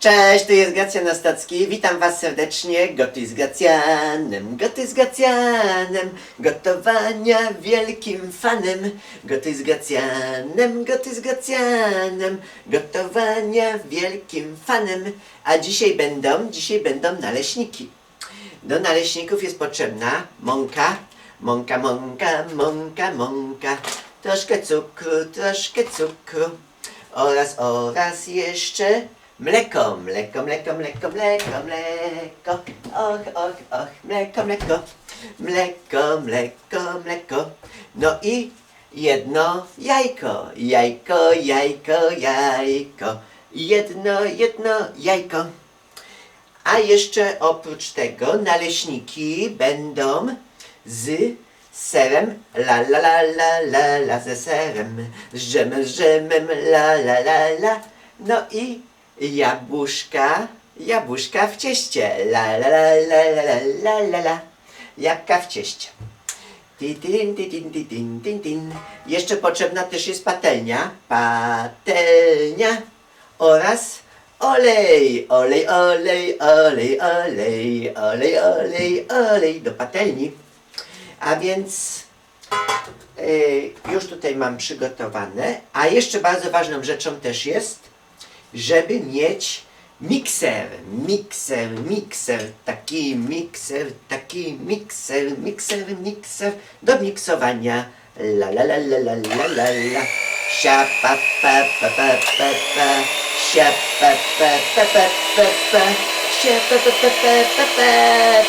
Cześć, tu jest Gracjan Ostacki. Witam Was serdecznie. Gotuj z Gracjanem, gotuj z Gracjanem. Gotowania wielkim fanem. Gotuj z Gracjanem, gotuj z Gracjanem. Gotowania wielkim fanem. A dzisiaj będą, dzisiaj będą naleśniki. Do naleśników jest potrzebna mąka, mąka, mąka, mąka, mąka. Troszkę cukru, troszkę cukru. Oraz, oraz jeszcze mleko, mleko, mleko, mleko, mleko, mleko. Och, och, och, mleko, mleko. Mleko, mleko, mleko. No i jedno jajko, jajko, jajko, jajko. Jedno, jedno jajko. A jeszcze oprócz tego naleśniki będą z serem, la la la la la la ze serem, z dżemem, z dżemem, la la la la. No i jabłuszka, jabłuszka w cieście, la la la la la la la la. Jabłka w cieście. Ti, tin, ti, tin, ti, tin, tin, tin. Jeszcze potrzebna też jest patelnia, patelnia oraz olej, olej, olej, olej, olej, olej, olej, olej do patelni. A więc y, już tutaj mam przygotowane. A jeszcze bardzo ważną rzeczą też jest, żeby mieć mikser, mikser, mikser, taki mikser, taki mikser, mikser, mikser do miksowania. La la la la la la la la. Sia pa pa pa pa pa pa. Sia pa pa pa pa pa pa. Sia pa pa pa pa pa pa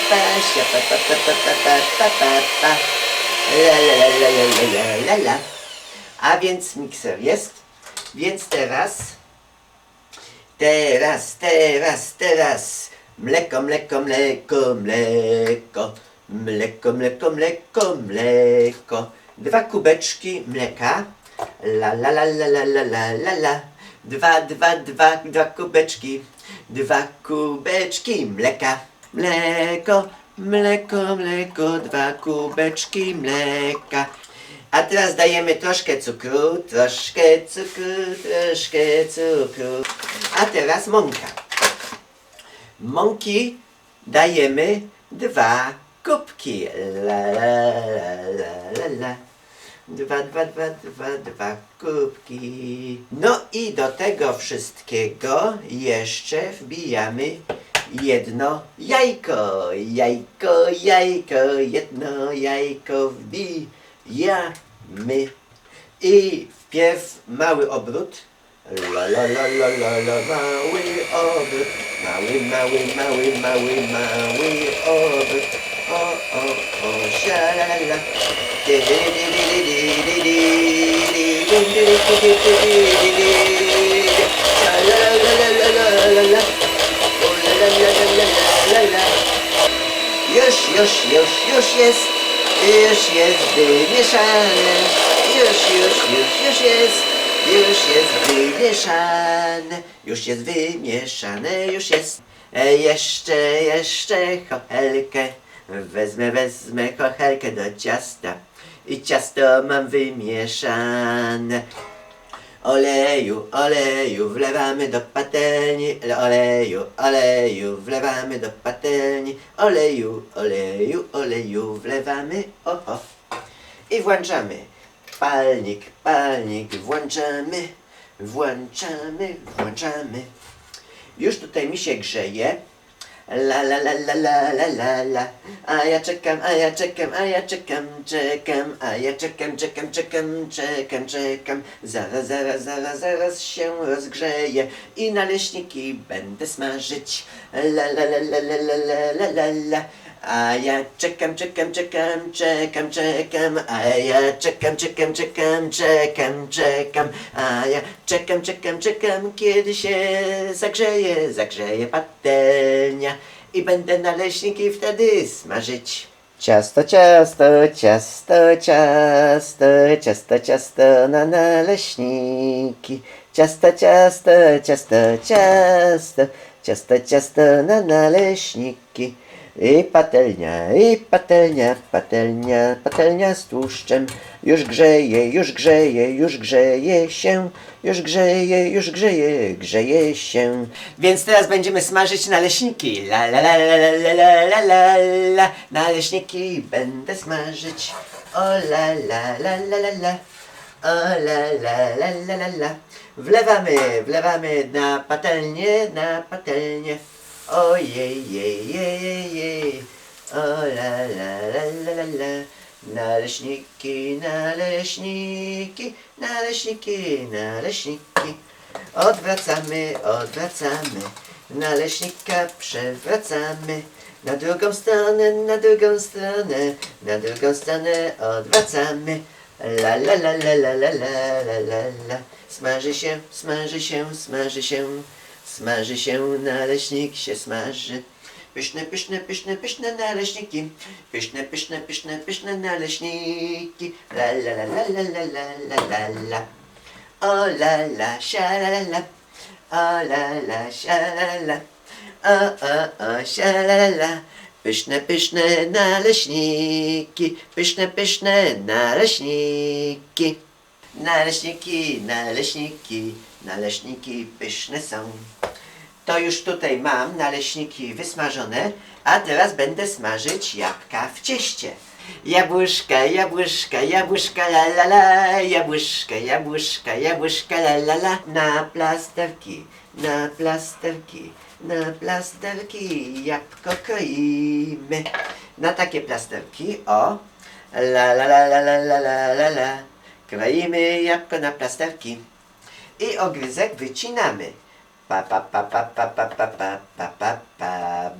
pa. Sia pa pa pa pa pa pa pa pa pa. La la la la la la la la la. A więc mikser jest. Więc teraz Teraz, teraz, teraz. Mleko, mleko, mleko, mleko. Mleko, mleko, mleko, mleko. Dwa kubeczki mleka. La la la la la la la la la. Dwa, dwa, dwa, dwa kubeczki. Dwa kubeczki mleka. Mleko, mleko, mleko. Dwa kubeczki mleka. A teraz dajemy troszkę cukru, troszkę cukru, troszkę cukru. A teraz mąka. Mąki dajemy dwa kubki. La la la la la. Dwa, dwa, dwa, dwa, dwa kubki. No i do tego wszystkiego jeszcze wbijamy jedno jajko. Jajko, jajko, jedno jajko wbijamy ja, my i wpierw mały obrót. La la la la la la mały obrót, mały, mały, mały, mały, mały obrót. O, o, o, szalala. Już, już, już, już jest już jest wymieszane, już, już, już, już jest, już jest wymieszane, już jest wymieszane, już jest. E, jeszcze, jeszcze chochelkę, wezmę, wezmę chochelkę do ciasta i ciasto mam wymieszane. Oleju, oleju, wlewamy do patelni, oleju, oleju, wlewamy do patelni, oleju, oleju, oleju, wlewamy, oho. I włączamy. Palnik, palnik, włączamy, włączamy, włączamy. Już tutaj mi się grzeje. La la la la la la la la A ja czekam, a ja czekam, a ja czekam, czekam A ja czekam, czekam, czekam, czekam, czekam Zaraz, zaraz, zaraz, zaraz się rozgrzeje I naleśniki będę smażyć La la la la la la la la la a ja czekam, czekam, czekam, czekam, czekam, a ja czekam, czekam, czekam, czekam, czekam, a ja czekam, czekam, czekam, kiedy się zagrzeje, zagrzeje patelnia i będę naleśniki wtedy smażyć. Ciasto, ciasto, ciasto, ciasto, ciasto, ciasto na naleśniki. Ciasto, ciasto, ciasto, ciasto, ciasto, ciasto na naleśniki. I patelnia, i patelnia, patelnia, patelnia z tłuszczem, już grzeje, już grzeje, już grzeje się, już grzeje, już grzeje, grzeje się. Więc teraz będziemy smażyć naleśniki. La la la la la la la la la. Naleśniki będę smażyć. O la la la la la la. O la la la la la la. Wlewamy, wlewamy na patelnię, na patelnię. Ojej, jej, jej, jej, jej. O la la la la la la. Naleśniki, naleśniki, naleśniki, naleśniki. Odwracamy, odwracamy. Naleśnika przewracamy. Na drugą stronę, na drugą stronę, na drugą stronę odwracamy. La la la la la la la la la la. Smaży się, smaży się, smaży się, smaży się, naleśnik się smaży. Pyszne, pyszne, pyszne, pyszne naleśniki. Pyszne, pyszne, pyszne, pyszne naleśniki. La la la la la la la la la. O la la, sha la la la. O la la, sha la la. O o o, sha la la la. Pyszne, pyszne naleśniki. Pyszne, pyszne naleśniki. Naleśniki, naleśniki, naleśniki pyszne są. To już tutaj mam naleśniki wysmażone, a teraz będę smażyć jabłka w cieście. Jabłuszka, jabłuszka, jabłuszka, la la la, jabłuszka, jabłuszka, jabłuszka, la la la, na plasterki, na plasterki, na plasterki, jabłko kroimy. Na takie plasterki, o, la la la la la la la la la, kroimy jabłko na plasterki i ogryzek wycinamy. Pa, pa, pa, pa, pa, pa, pa, pa, pa, pa, pa,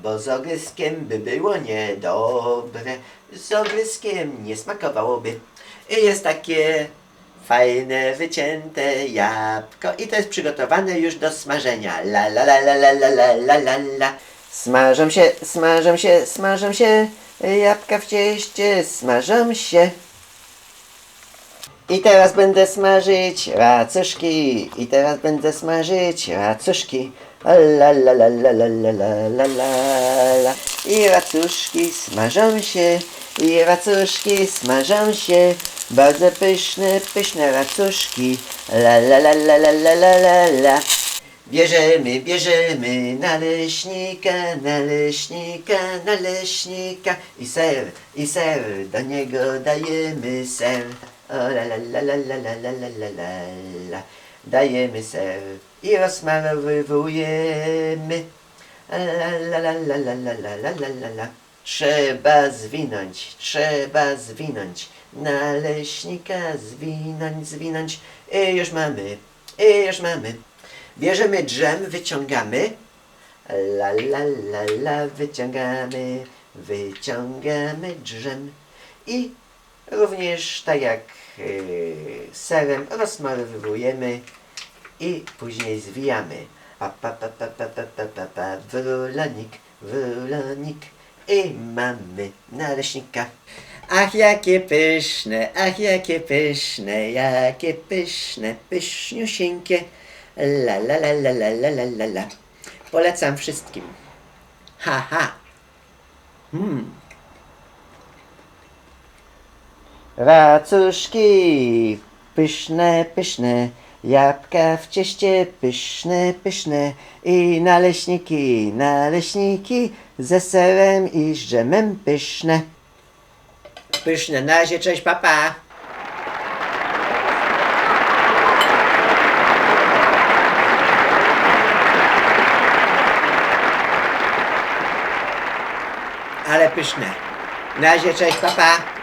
bo z ogryzkiem by było niedobre, z ogryzkiem nie smakowałoby. I jest takie fajne, wycięte jabłko i to jest przygotowane już do smażenia. La la la la la la la la la la. Smażą się, smażą się, smażą się, jabłka w cieście, smażą się. I teraz będę smażyć racuszki. I teraz będę smażyć racuszki. La la la la la la la la la. I racuszki smażą się. I racuszki smażą się. Bardzo pyszne, pyszne racuszki. La la la la la la la la. Bierzemy, bierzemy naleśnika, naleśnika, naleśnika i ser, i ser, do niego dajemy ser. O la la la la la la la la la la. Dajemy ser i rozmarowujemy. La la la la la la la la la la la. Trzeba zwinąć, trzeba zwinąć. Naleśnika zwinąć, zwinąć. I już mamy, i już mamy. Bierzemy drzem, wyciągamy. La la la la, wyciągamy, wyciągamy drzem. I również tak jak yy, serem rozmarowujemy i później zwijamy. Pa, pa, pa, pa, pa, pa, pa, pa, pa, wrólanik, wrólanik. I mamy naleśnika. Ach, jakie pyszne, ach, jakie pyszne, jakie pyszne, pyszniusieńkie. La la la la la la la la la. Polecam wszystkim. Ha ha. Hmm. Racuszki, pyszne, pyszne, jabłka w cieście, pyszne, pyszne i naleśniki, naleśniki ze serem i z dżemem pyszne. Pyszne, na razie, cześć, papa. Ale pyszne. Na razie, cześć, papa.